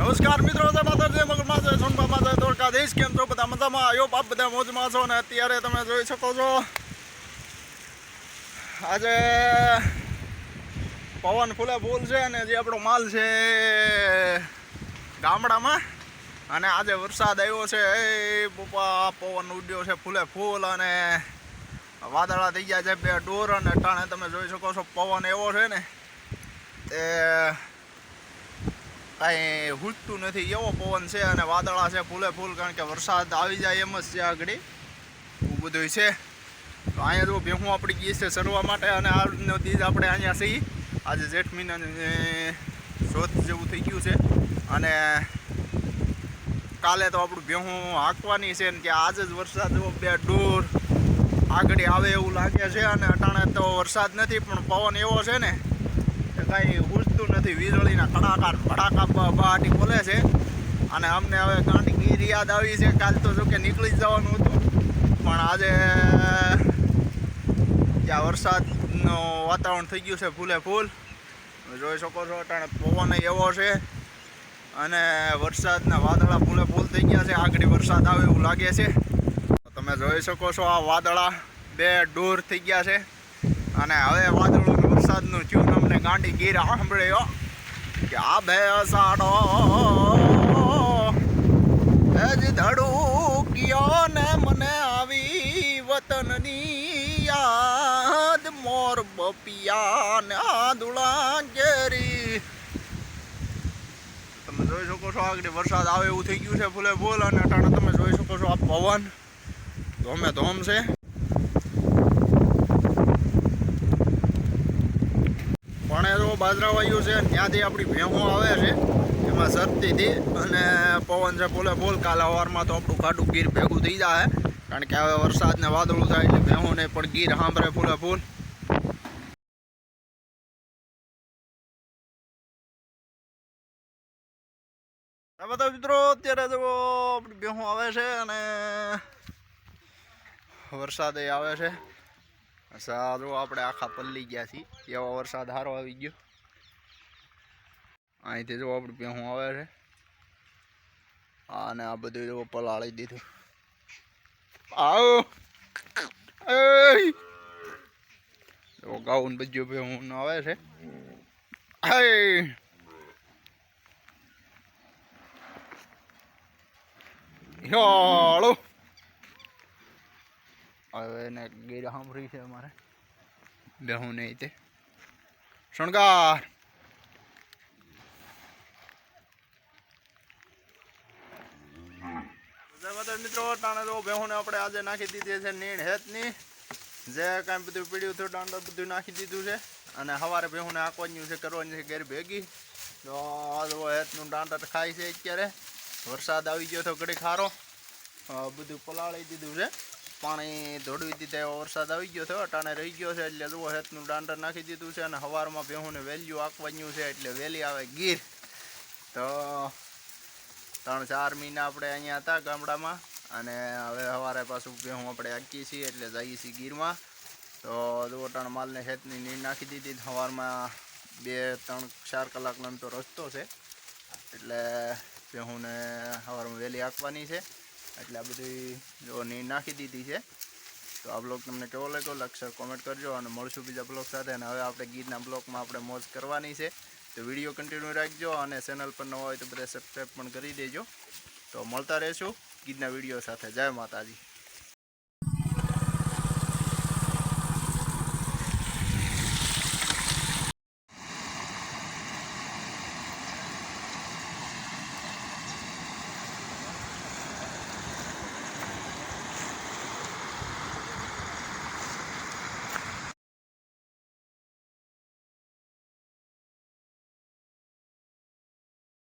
નમસ્કાર મિત્રો, જય માતાજી મગર માતા સોનબા માતા દ્વારકાધીશ. કેમ છો? બધા મજામાં? આવ્યો બાપ બધા મોજમાં છો ને અત્યારે તમે જોઈ શકો છો, આજે પવન ફૂલે ફૂલ છે અને જે આપણો માલ છે ગામડામાં. અને આજે વરસાદ આવ્યો છે. એ પપ્પા, પવન ઉડ્યો છે ફૂલે ફૂલ અને વાદળા થઈ ગયા છે બે ડોર અને ટાણે તમે જોઈ શકો છો પવન એવો છે ને. તે કાંઈ હુજતું નથી. એવો પવન છે અને વાદળા છે, ફૂલે ફૂલ, કારણ કે વરસાદ આવી જાય એમ જ છે આગળ. એવું બધું છે. તો અહીંયા જો ભેહું આપણી ગઈ છે સરવા માટે અને આજનો દીજ આપણે અહીંયા છીએ. આજે જેઠ મહિનાની શોધ જેવું થઈ ગયું છે. અને કાલે તો આપણું ભેહું હાંકવાની છે ને કે આજે જ વરસાદ બે ડોર આગળ આવે એવું લાગે છે. અને અટાણે તો વરસાદ નથી, પણ પવન એવો છે ને કે કાંઈ ઉજતું નથી. વીજળીના કડાકા ભડાકા બહાટી બોલે છે. અને અમને હવે ગાંડી ગીર યાદ આવી છે. કાલ તો જો નીકળી જવાનું હતું. પણ આજે ત્યાં વરસાદનું વાતાવરણ થઈ ગયું છે ફૂલે ફૂલ. જોઈ શકો છો, અટાણે પવન એવો છે. અને વરસાદના વાદળા ફૂલે ફૂલ થઈ ગયા છે. આગળ વરસાદ આવે એવું લાગે છે. તમે જોઈ શકો છો આ વાદળા બે દૂર થઈ ગયા છે. અને હવે વાદળોનું વરસાદનું ટ્યુન અમને ગાંડી ગીર સાંભળ્યો કે આ બે સાડો જ ગયો ને મને આવી વતનની યાદ. મોર બપિયા ને આદુળા કેરી. તમે જોઈ શકો છો આગળ વરસાદ આવે એવું થઈ ગયું છે ફૂલે ફૂલ અને અટાણે તમે જોઈ શકો છો આ પવન. ધોમે ધોમ છે. પણ બાજરા વાયુ છે ત્યાંથી આપણી ભેહું આવે છે, એમાં સરતીથી અને પવન છે, બોલે ફૂલ કાલે સવારમાં તો આપણું ખાડું ગીર ભેગું થઈ જાય કારણ કે હવે વરસાદને વાદળું થાય એટલે ભેહું ને પણ ગીર સાંભળે ફૂલે ફૂલ. બધા મિત્રો, અત્યારે જો આપણી ભેહું આવે છે અને વરસાદ આવે છે. સારું, આપણે આખા પલ્લી ગયા છીએ. એવો વરસાદ સારો આવી ગયો. અહીંથી જો આપણું ભેહું આવે છે. આને આ બધું જો પલાળી દીધું. આવો! જો ગાઉન બધું ભેહું આવે છે. હાય યાળો હવે એને ગીર સાંભળી છે અમારે. બેહું નહીં તે. શણગાર. માતા મિત્રો ટાણે તો બેહોને આપણે આજે નાખી દીધી છે નીણ હેતની. જે કાંઈ બધું પીડ્યું હતું દાંડો બધું નાખી દીધું છે. અને સવારે બેહુને આંકવાનું છે, કરવાની છે ઘેર ભેગી. તો હેતનું દાંડા ખાય છે અત્યારે. વરસાદ આવી ગયો તો ઘડી ખારો બધું પલાળી દીધું છે. પાણી ધોડવી દીધા એવો વરસાદ આવી ગયો હતો અટાણે રહી ગયો છે એટલે જુઓ હેતનું દાંડર નાખી દીધું છે. અને સવારમાં ભેહુંને વેલ્યુ આંકવાનું છે એટલે વેલી આવે ગીર. તો ત્રણ ચાર મહિના આપણે અહીંયા હતા ગામડામાં અને હવે સવારે પાછું ભેહું આપણે આંકીએ છીએ એટલે જઈએ છીએ ગીરમાં. તો જુઓ માલને ખેતની નીર નાખી દીધી. સવારમાં બે, ત્રણ, ચાર કલાકનો તો રસ્તો છે. એટલે ભેહુંને સવારમાં વહેલી આંકવાની છે. એટલે આ બધી જો નીર નાખી દીધી છે. તો આ બ્લોગ તમને કેવો લાગ્યો? લક્ષર કોમેન્ટ કરજો અને મળશું બીજા બ્લોગ સાથે. અને હવે આપણે ગીરના બ્લોગમાં આપણે મોજ કરવાની છે. તો વીડિયો કન્ટિન્યુ રાખજો અને ચેનલ પર નવા હોય તો બધા સબસ્ક્રાઈબ પણ કરી દેજો. તો મળતા રહેશું ગીતના વીડિયો સાથે. જય માતાજી.